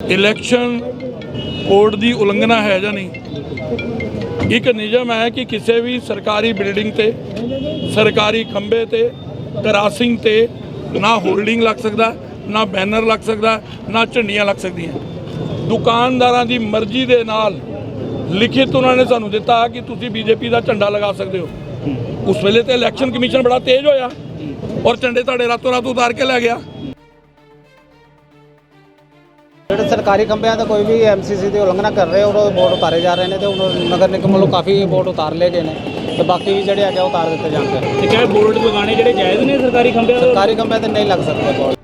Election code ਦੀ ਉਲੰਘਣਾ ਹੈ ਜਾਂ ਨਹੀਂ? ਇੱਕ ਨਿਯਮ ਹੈ ਕਿ ਕਿਸੇ ਵੀ ਸਰਕਾਰੀ ਬਿਲਡਿੰਗ ਤੇ, ਸਰਕਾਰੀ ਖੰਭੇ ਤੇ, ਕਰਾਸਿੰਗ ਤੇ ਨਾ ਹੋਲਡਿੰਗ ਲੱਗ ਸਕਦਾ, ਨਾ ਬੈਨਰ ਲੱਗ ਸਕਦਾ, ਨਾ ਝੰਡੀਆਂ ਲੱਗ ਸਕਦੀਆਂ। ਦੁਕਾਨਦਾਰਾਂ ਦੀ ਮਰਜ਼ੀ ਦੇ ਨਾਲ ਲਿਖਿਤ ਉਹਨਾਂ ਨੇ ਸਾਨੂੰ ਦਿੱਤਾ ਕਿ ਤੁਸੀਂ ਬੀਜੇਪੀ ਦਾ ਝੰਡਾ ਲਗਾ ਸਕਦੇ ਹੋ। ਉਸ ਵੇਲੇ ਤੇ ਇਲੈਕਸ਼ਨ ਕਮਿਸ਼ਨ ਬੜਾ ਤੇਜ਼ ਹੋਇਆ ਔਰ ਝੰਡੇ ਤੁਹਾਡੇ ਰਾਤੋਂ ਰਾਤ ਉਤਾਰ ਕੇ ਲੈ ਗਿਆ। ਜਿਹੜੇ ਸਰਕਾਰੀ ਖੰਭਿਆਂ ਦਾ ਕੋਈ ਵੀ ਐਮਸੀਸੀ ਦੀ ਉਲੰਘਣਾ ਕਰ ਰਹੇ ਉਹ ਬੋਰਡ ਉਤਾਰੇ ਜਾ ਰਹੇ ਨੇ ਤੇ ਹੁਣ ਨਗਰ ਨਿਗਮ ਵੱਲੋਂ ਕਾਫੀ ਬੋਰਡ ਉਤਾਰ ਲਏ ਗਏ ਨੇ ਤੇ ਬਾਕੀ ਵੀ ਜਿਹੜੇ ਹੈਗੇ ਉਤਾਰ ਦਿੱਤੇ ਜਾਣਗੇ। ਤੇ ਕਿਹਾ ਬੋਰਡ ਲਗਾਉਣੇ ਜਿਹੜੇ ਜਾਇਜ਼ ਨੇ ਸਰਕਾਰੀ ਖੰਭਿਆਂ ਦੇ ਸਰਕਾਰੀ ਖੰਭਿਆਂ ਤੇ ਨਹੀਂ ਲੱਗ ਸਕਦੇ ਬੋਰਡ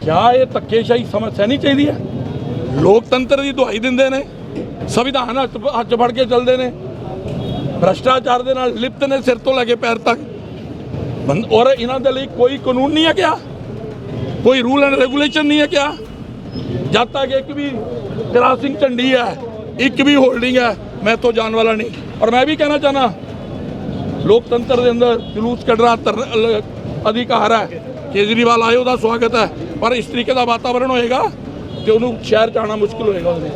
ਕਿਆ ਇਹ ਧੱਕੇਸ਼ਾਹੀ ਸਮਝ ਸਹਿਣੀ ਚਾਹੀਦੀ ਹੈ? ਲੋਕਤੰਤਰ ਦੀ ਦੁਹਾਈ ਦਿੰਦੇ ਨੇ ਸੰਵਿਧਾਨ ਹੱਥ ਫੜ ਕੇ ਚੱਲਦੇ ਨੇ ਭ੍ਰਸ਼ਟਾਚਾਰ ਦੇ ਨਾਲ ਲਿਪਤ ਨੇ ਸਿਰ ਤੋਂ ਲੈ ਕੇ ਪੈਰ ਤੱਕ। ਔਰ ਇਹਨਾਂ ਦੇ ਲਈ ਕੋਈ ਕਾਨੂੰਨ ਨਹੀਂ ਹੈ ਕਿਆ? ਕੋਈ ਰੂਲ ਐਂਡ ਰੈਗੂਲੇਸ਼ਨ ਨਹੀਂ ਹੈ ਕਿਆ? ਜਦ ਤੱਕ ਇੱਕ ਵੀ ਕ੍ਰਾਸਿੰਗ ਝੰਡੀ ਹੈ ਇੱਕ ਵੀ ਹੋਲਡਿੰਗ ਹੈ ਮੈਂ ਤੋਂ ਜਾਣ ਵਾਲਾ ਨਹੀਂ। ਔਰ ਮੈਂ ਵੀ ਕਹਿਣਾ ਚਾਹਨਾ ਲੋਕਤੰਤਰ ਦੇ ਅੰਦਰ ਜਲੂਸ ਕੱਢਣਾ ਧਰਨ- ਅਲ- ਅਧਿਕਾਰ ਹੈ। ਕੇਜਰੀਵਾਲ ਆਏ ਉਹਦਾ ਸਵਾਗਤ ਹੈ। ਪਰ ਇਸ ਤਰੀਕੇ ਦਾ ਵਾਤਾਵਰਣ ਹੋਏਗਾ ਕਿ ਉਹਨੂੰ ਸ਼ਹਿਰ 'ਚ ਆਉਣਾ ਮੁਸ਼ਕਿਲ ਹੋਏਗਾ ਉਹਦੇ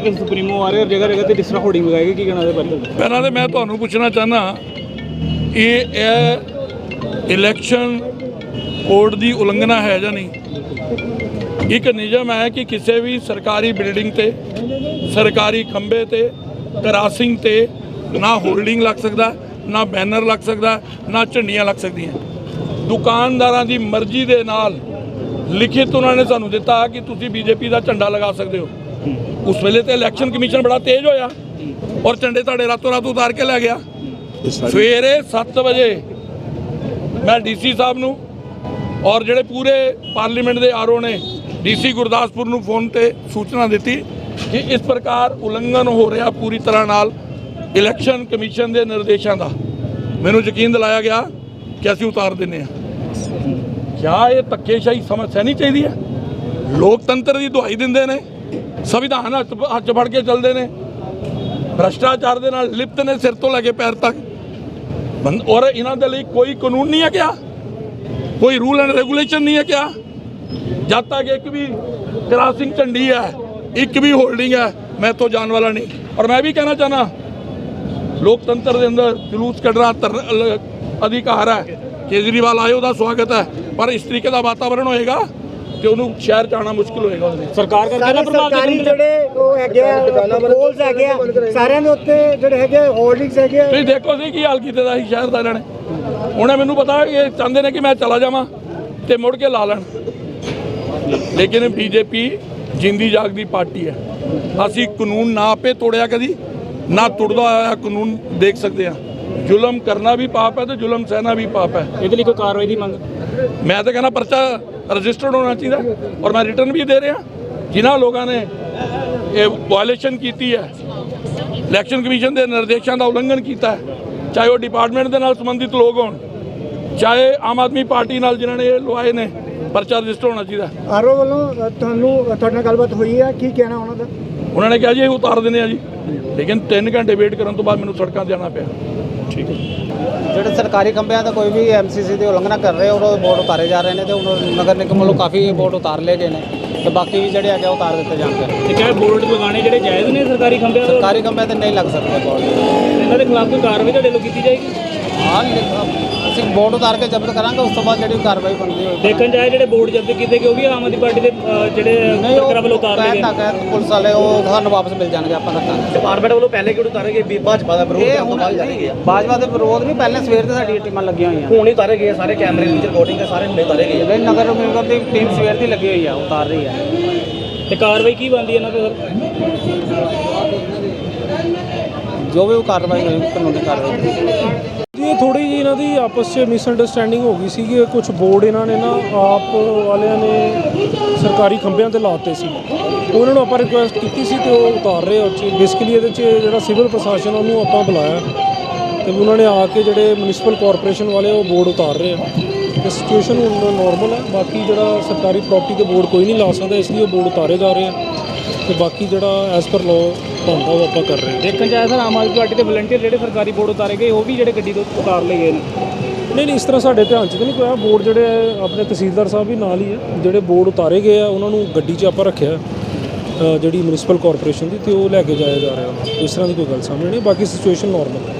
ਦੇ ਸੁਪਰੀਮੋ ਆ ਰਹੇ ਜਗ੍ਹਾ ਜਗ੍ਹਾ ਤੇ ਡਿਸਟਰਾ ਹੋਰਡਿੰਗ ਲਗਾਏਗੀ? ਕੀ ਕਹਿਣਾ ਉਹਦੇ ਬਾਰੇ? ਪਹਿਲਾਂ ਤੇ ਮੈਂ ਤੁਹਾਨੂੰ ਪੁੱਛਣਾ ਚਾਹਨਾ ਇਹ ਇਹ ਇਲੈਕਸ਼ਨ ਕੋਡ ਦੀ ਉਲੰਘਣਾ ਹੈ ਜਾਂ ਨਹੀਂ? ਇੱਕ ਨਿਯਮ ਹੈ ਕਿ ਕਿਸੇ ਵੀ ਸਰਕਾਰੀ ਬਿਲਡਿੰਗ ਤੇ, ਸਰਕਾਰੀ ਖੰਭੇ ਤੇ ਕਰਾਸਿੰਗ ਤੇ ਨਾ ਹੋਲਡਿੰਗ ਲੱਗ ਸਕਦਾ, ਨਾ ਬੈਨਰ ਲੱਗ ਸਕਦਾ, ਨਾ ਝੰਡੀਆਂ ਲੱਗ ਸਕਦੀਆਂ। ਦੁਕਾਨਦਾਰਾਂ ਦੀ ਮਰਜ਼ੀ ਦੇ ਨਾਲ ਲਿਖਿਤ ਉਹਨਾਂ ਨੇ ਸਾਨੂੰ ਦਿੱਤਾ ਕਿ ਤੁਸੀਂ ਬੀਜੇਪੀ ਦਾ ਝੰਡਾ ਲਗਾ ਸਕਦੇ ਹੋ। ਉਸ ਵੇਲੇ ਤੇ ਇਲੈਕਸ਼ਨ ਕਮਿਸ਼ਨ ਬੜਾ ਤੇਜ਼ ਹੋਇਆ ਔਰ ਝੰਡੇ ਤੁਹਾਡੇ ਰਾਤੋਂ ਰਾਤ ਉਤਾਰ ਕੇ ਲੈ ਗਿਆ। ਸਵੇਰੇ 7 ਵਜੇ ਮੈਂ ਡੀਸੀ ਸਾਹਿਬ ਨੂੰ ਔਰ ਜਿਹੜੇ ਪੂਰੇ ਪਾਰਲੀਮੈਂਟ ਦੇ ਆਰਓ ਨੇ ਡੀਸੀ ਗੁਰਦਾਸਪੁਰ ਨੂੰ ਫੋਨ ਤੇ ਸੂਚਨਾ ਦਿੱਤੀ ਕਿ ਇਸ ਪ੍ਰਕਾਰ ਉਲੰਘਣ ਹੋ ਰਿਹਾ ਪੂਰੀ ਤਰ੍ਹਾਂ ਨਾਲ ਇਲੈਕਸ਼ਨ ਕਮਿਸ਼ਨ ਦੇ ਨਿਰਦੇਸ਼ਾਂ ਦਾ। ਮੈਨੂੰ ਯਕੀਨ ਦਿਲਾਇਆ ਗਿਆ ਕਿ ਅਸੀਂ ਉਤਾਰ ਦਿੰਨੇ ਆ ਕਿਆ ਇਹ ਧੱਕੇਸ਼ਾਹੀ ਸਮਝ ਸਹਿਣੀ ਚਾਹੀਦੀ ਹੈ? ਲੋਕਤੰਤਰ ਦੀ ਦੁਹਾਈ ਦਿੰਦੇ ਨੇ, ਸੰਵਿਧਾਨ ਹੱਥ ਹੱਥ ਫੜ ਕੇ ਚੱਲਦੇ ਨੇ, ਭ੍ਰਸ਼ਟਾਚਾਰ ਦੇ ਨਾਲ ਲਿਪਤ ਨੇ ਸਿਰ ਤੋਂ ਲੈ ਕੇ ਪੈਰ ਤੱਕ। ਔਰ ਇਹਨਾਂ ਦੇ ਲਈ ਕੋਈ ਕਾਨੂੰਨ ਨਹੀਂ ਹੈ ਕਿਆ? ਕੋਈ ਰੂਲ ਐਂਡ ਰੈਗੂਲੇਸ਼ਨ ਨਹੀਂ ਹੈ ਕਿਆ? ਜਦ ਤੱਕ ਇੱਕ ਵੀ ਕ੍ਰਾਸਿੰਗ ਝੰਡੀ ਹੈ, ਇੱਕ ਵੀ ਹੋਲਡਿੰਗ ਹੈ, ਮੈਂ ਇੱਥੋਂ ਜਾਣ ਵਾਲਾ ਨਹੀਂ। ਔਰ ਮੈਂ ਵੀ ਕਹਿਣਾ ਚਾਹਨਾ ਲੋਕਤੰਤਰ ਦੇ ਅੰਦਰ ਜਲੂਸ ਕੱਢਣਾ ਅਧਿਕਾਰ ਹੈ। ਕੇਜਰੀਵਾਲ ਆਏ ਉਹਦਾ ਸਵਾਗਤ ਹੈ, ਪਰ ਇਸ ਤਰੀਕੇ ਦਾ ਵਾਤਾਵਰਣ ਹੋਏਗਾ। ਕਿ ਉਹਨੂੰ ਸ਼ਹਿਰ 'ਚ ਆਉਣਾ ਮੁਸ਼ਕਿਲ ਹੋਏਗਾ ਉਹਦੇ ਲਈ। ਸਰਕਾਰ ਕਰਕੇ ਨਾ ਸਾਰੇ ਪ੍ਰਭਾਵ ਸਰਕਾਰੀ ਜਿਹੜੇ ਉਹ ਹੈਗੇ ਆ ਪੋਲਸ ਹੈਗੇ ਆ ਸਾਰਿਆਂ ਦੇ ਉੱਤੇ ਜਿਹੜੇ ਹੈਗੇ ਹੋਲਡਿੰਗਸ ਹੈਗੇ ਆ। ਤੁਸੀਂ ਦੇਖੋ ਸੀ ਕੀ ਹਾਲ ਕੀਤੇ ਦਾ ਸੀ ਸ਼ਹਿਰ ਦਾ ਇਹਨਾਂ ਨੇ। ਉਹਨੇ ਮੈਨੂੰ ਪਤਾ ਇਹ ਚਾਹੁੰਦੇ ਨੇ ਕਿ ਮੈਂ ਚਲਾ ਜਾਵਾਂ ਤੇ ਮੁੜ ਕੇ ਲਾ ਲੈਣ। ਲੇਕਿਨ ਬੀਜੇਪੀ ਜਿੰਦੀ ਜਾਗਦੀ ਪਾਰਟੀ ਹੈ। ਅਸੀਂ ਕਾਨੂੰਨ ਨਾ ਆਪੇ ਤੋੜਿਆ ਕਦੀ ਨਾ ਤੁੜਦਾ ਹੋਇਆ ਕਾਨੂੰਨ ਦੇਖ ਸਕਦੇ ਹਾਂ। ਜ਼ੁਲਮ ਕਰਨਾ ਵੀ ਪਾਪ ਹੈ ਤੇ ਜ਼ੁਲਮ ਸਹਿਣਾ ਵੀ ਪਾਪ ਹੈ। ਇਹਦੇ ਲਈ ਕੋਈ ਕਾਰਵਾਈ ਦੀ ਮੰਗ? ਮੈਂ ਤਾਂ ਕਹਿੰਦਾ ਪਰਚਾ ਰਜਿਸਟਰਡ ਹੋਣਾ ਚਾਹੀਦਾ ਔਰ ਮੈਂ ਰਿਟਰਨ ਵੀ ਦੇ ਰਿਹਾ। ਜਿਨ੍ਹਾਂ ਲੋਕਾਂ ਨੇ ਇਹ ਵਾਇਲੇਸ਼ਨ ਕੀਤੀ ਹੈ ਇਲੈਕਸ਼ਨ ਕਮਿਸ਼ਨ ਦੇ ਨਿਰਦੇਸ਼ਾਂ ਦਾ ਉਲੰਘਣ ਕੀਤਾ ਹੈ ਚਾਹੇ ਉਹ ਡਿਪਾਰਟਮੈਂਟ ਦੇ ਨਾਲ ਸੰਬੰਧਿਤ ਲੋਕ ਹੋਣ ਚਾਹੇ ਆਮ ਆਦਮੀ ਪਾਰਟੀ ਨਾਲ ਜਿਨ੍ਹਾਂ ਨੇ ਇਹ ਲਵਾਏ ਨੇ ਪਰਚਾ ਰਜਿਸਟਰ ਹੋਣਾ ਚਾਹੀਦਾ ਆਰਓ ਵੱਲੋਂ ਤੁਹਾਨੂੰ ਤੁਹਾਡੇ ਨਾਲ ਗੱਲਬਾਤ ਹੋਈ ਹੈ? ਕੀ ਕਹਿਣਾ ਉਹਨਾਂ ਦਾ? ਉਹਨਾਂ ਨੇ ਕਿਹਾ ਜੀ ਇਹ ਉਤਾਰ ਦਿੰਦੇ ਆ ਜੀ। ਲੇਕਿਨ 3 ਘੰਟੇ ਵੇਟ ਕਰਨ ਤੋਂ ਬਾਅਦ ਮੈਨੂੰ ਸੜਕਾਂ ਤੇ ਜਾਣਾ ਪਿਆ। ਠੀਕ ਹੈ। ਜਿਹੜੇ ਸਰਕਾਰੀ ਖੰਭਿਆਂ ਦਾ ਕੋਈ ਵੀ ਐਮਸੀਸੀ ਦੀ ਉਲੰਘਣਾ ਕਰ ਰਹੇ ਉਹ ਬੋਰਡ ਉਤਾਰੇ ਜਾ ਰਹੇ ਨੇ ਤੇ ਹੁਣ ਨਗਰ ਨਿਗਮ ਵੱਲੋਂ ਕਾਫੀ ਬੋਰਡ ਉਤਾਰ ਲਏ ਗਏ ਨੇ ਤੇ ਬਾਕੀ ਵੀ ਜਿਹੜੇ ਹੈਗੇ ਉਹ ਉਤਾਰ ਦਿੱਤੇ ਜਾਣਗੇ। ਤੇ ਕਿਹਾ ਬੋਰਡ ਲਗਾਉਣੇ ਜਿਹੜੇ ਜਾਇਜ਼ ਨੇ ਸਰਕਾਰੀ ਖੰਭਿਆਂ ਦੇ ਸਰਕਾਰੀ ਖੰਭਿਆਂ ਤੇ ਨਹੀਂ ਲੱਗ ਸਕਦੇ ਬੋਰਡ ਇਹਨਾਂ ਦੇ ਖਿਲਾਫ ਕੋਈ ਕਾਰਵਾਈ ਤੁਹਾਡੇ ਵੱਲੋਂ ਕੀਤੀ ਜਾਏਗੀ? ਹਾਂ ਅਸੀਂ ਬੋਰਡ ਉਤਾਰ ਕੇ ਜ਼ਬਤ ਕਰਾਂਗੇ ਉਸ ਤੋਂ ਬਾਅਦ ਜਿਹੜੀ ਕਾਰਵਾਈ ਬਣਦੀ ਹੋਈ ਦੇਖਣ ਜਾਏ ਜਿਹੜੇ ਬੋਰਡ ਜ਼ਬਤ ਕੀਤੇ ਗਏ ਉਹ ਵੀ ਆਮ ਆਦਮੀ ਪਾਰਟੀ ਦੇ ਅ, ਜਿਹੜੇ ਨਹੀਂ ਵਰਕਰਾਂ ਵੱਲੋਂ ਉਤਾਰ ਲਏ ਕਹਿ ਗਏ। ਤੱਕ ਹੈ ਪੁਲਿਸ ਵਾਲੇ ਉਹ ਸਾਨੂੰ ਵਾਪਸ ਮਿਲ ਜਾਣਗੇ ਆਪਾਂ ਰੱਖਾਂਗੇ ਡਿਪਾਰਟਮੈਂਟ ਵੱਲੋਂ ਪਹਿਲੇ ਕਿਉਂ ਉਤਾਰੇ ਗਏ? ਵੀ ਭਾਜਪਾ ਦਾ ਵਿਰੋਧ ਇਹ ਕਰਨ ਤੋਂ ਹੁਣ ਬਾਅਦ ਜਾਣੇ ਗਏ ਆ। ਬਾਜਵਾ ਦੇ ਵਿਰੋਧ ਵੀ ਪਹਿਲੇ ਸਵੇਰ ਤੇ ਸਾਡੀ ਟੀਮਾਂ ਲੱਗੀਆਂ ਹੋਈਆਂ। ਹੁਣ ਹੀ ਉਤਾਰੇ ਗਏ ਆ, ਸਾਰੇ ਕੈਮਰੇ ਵਿੱਚ ਰਿਕਾਰਡਿੰਗ ਹੈ ਸਾਰੇ ਹੁਣੇ ਉਤਾਰੇ ਗਏ ਆ। ਜਿਹੜੇ ਨਗਰ ਨਿਗਮ ਦੀ ਟੀਮ ਸਵੇਰ ਦੀ ਲੱਗੀ ਹੋਈ ਆ ਉਤਾਰ ਰਹੀ ਆ। ਤੇ ਕਾਰਵਾਈ ਕੀ ਬਣਦੀ ਇਹਨਾਂ ਤੇ ਸਰ? ਜੋ ਵੀ ਉਹ ਕਾਰਵਾਈ ਹੋਏਗੀ ਕਾਨੂੰਨੀ ਕਾਰਵਾਈ। ਇਹ ਥੋੜੀ ਜੀ ਇਹਨਾਂ ਦੀ ਆਪਸ 'ਚ ਮਿਸਅੰਡਰਸਟੈਂਡਿੰਗ ਹੋ ਗਈ ਸੀ ਕਿ ਕੁਝ ਬੋਰਡ ਇਹਨਾਂ ਨੇ ਨਾ ਆਪ ਵਾਲਿਆਂ ਨੇ ਸਰਕਾਰੀ ਖੰਭਿਆਂ ਤੇ ਲਾਤੇ ਸੀ। ਉਹਨਾਂ ਨੂੰ ਆਪਾਂ ਰਿਕੁਐਸਟ ਕੀਤੀ ਸੀ ਤੇ ਉਹ ਉਤਾਰ ਰਹੇ ਉਹ 'ਚ ਬੇਸਿਕਲੀ ਇਹਦੇ 'ਚ ਜਿਹੜਾ ਸਿਵਲ ਪ੍ਰਸ਼ਾਸਨ ਉਹਨੂੰ ਆਪਾਂ ਬੁਲਾਇਆ। ਤੇ ਉਹਨਾਂ ਨੇ ਆ ਕੇ ਜਿਹੜੇ ਮਿਊਨਿਸਪਲ ਕਾਰਪੋਰੇਸ਼ਨ ਵਾਲੇ ਉਹ ਬੋਰਡ ਉਤਾਰ ਰਹੇ ਆ। ਤੇ ਸਿਚੁਏਸ਼ਨ ਹੁਣ ਨਾਰਮਲ ਹੈ ਬਾਕੀ ਜਿਹੜਾ ਸਰਕਾਰੀ ਪ੍ਰਾਪਰਟੀ ਤੇ ਬੋਰਡ ਕੋਈ ਨਹੀਂ ਲਾ ਸਕਦਾ, ਇਸ ਲਈ ਉਹ ਬੋਰਡ ਉਤਾਰੇ ਜਾ ਰਹੇ ਆ। ਤੇ ਬਾਕੀ ਜਿਹੜਾ ਐਸ ਪਰ ਲਾਅ ਬਣਦਾ ਉਹ ਆਪਾਂ ਕਰ ਰਹੇ ਹਾਂ। ਦੇਖਣ ਜਾਏ ਸਰ ਆਮ ਆਦਮੀ ਪਾਰਟੀ ਦੇ ਵਲੰਟੀਅਰ ਜਿਹੜੇ ਸਰਕਾਰੀ ਬੋਰਡ ਉਤਾਰੇ ਗਏ ਉਹ ਵੀ ਜਿਹੜੇ ਗੱਡੀ ਤੋਂ ਉਤਾਰ ਲਏ ਗਏ ਨੇ। ਨਹੀਂ ਨਹੀਂ ਇਸ ਤਰ੍ਹਾਂ ਸਾਡੇ ਧਿਆਨ 'ਚ ਤਾਂ ਨਹੀਂ ਪਿਆ ਬੋਰਡ ਜਿਹੜੇ ਆ, ਆਪਣੇ ਤਹਿਸੀਲਦਾਰ ਸਾਹਿਬ ਵੀ ਨਾਲ ਹੀ ਹੈ ਜਿਹੜੇ ਬੋਰਡ ਉਤਾਰੇ ਗਏ ਆ ਉਹਨਾਂ ਨੂੰ ਗੱਡੀ 'ਚ ਆਪਾਂ ਰੱਖਿਆ ਅ, ਜਿਹੜੀ ਮਿਊਨਿਸਪਲ ਕਾਰਪੋਰੇਸ਼ਨ ਦੀ ਤੇ ਉਹ ਲੈ ਕੇ ਜਾਇਆ ਜਾ ਰਿਹਾ। ਇਸ ਤਰ੍ਹਾਂ ਦੀ ਕੋਈ ਗੱਲ ਸਾਹਮਣੇ ਨਹੀਂ ਬਾਕੀ ਸਿਚੁਏਸ਼ਨ ਨਾਰਮਲ ਹੈ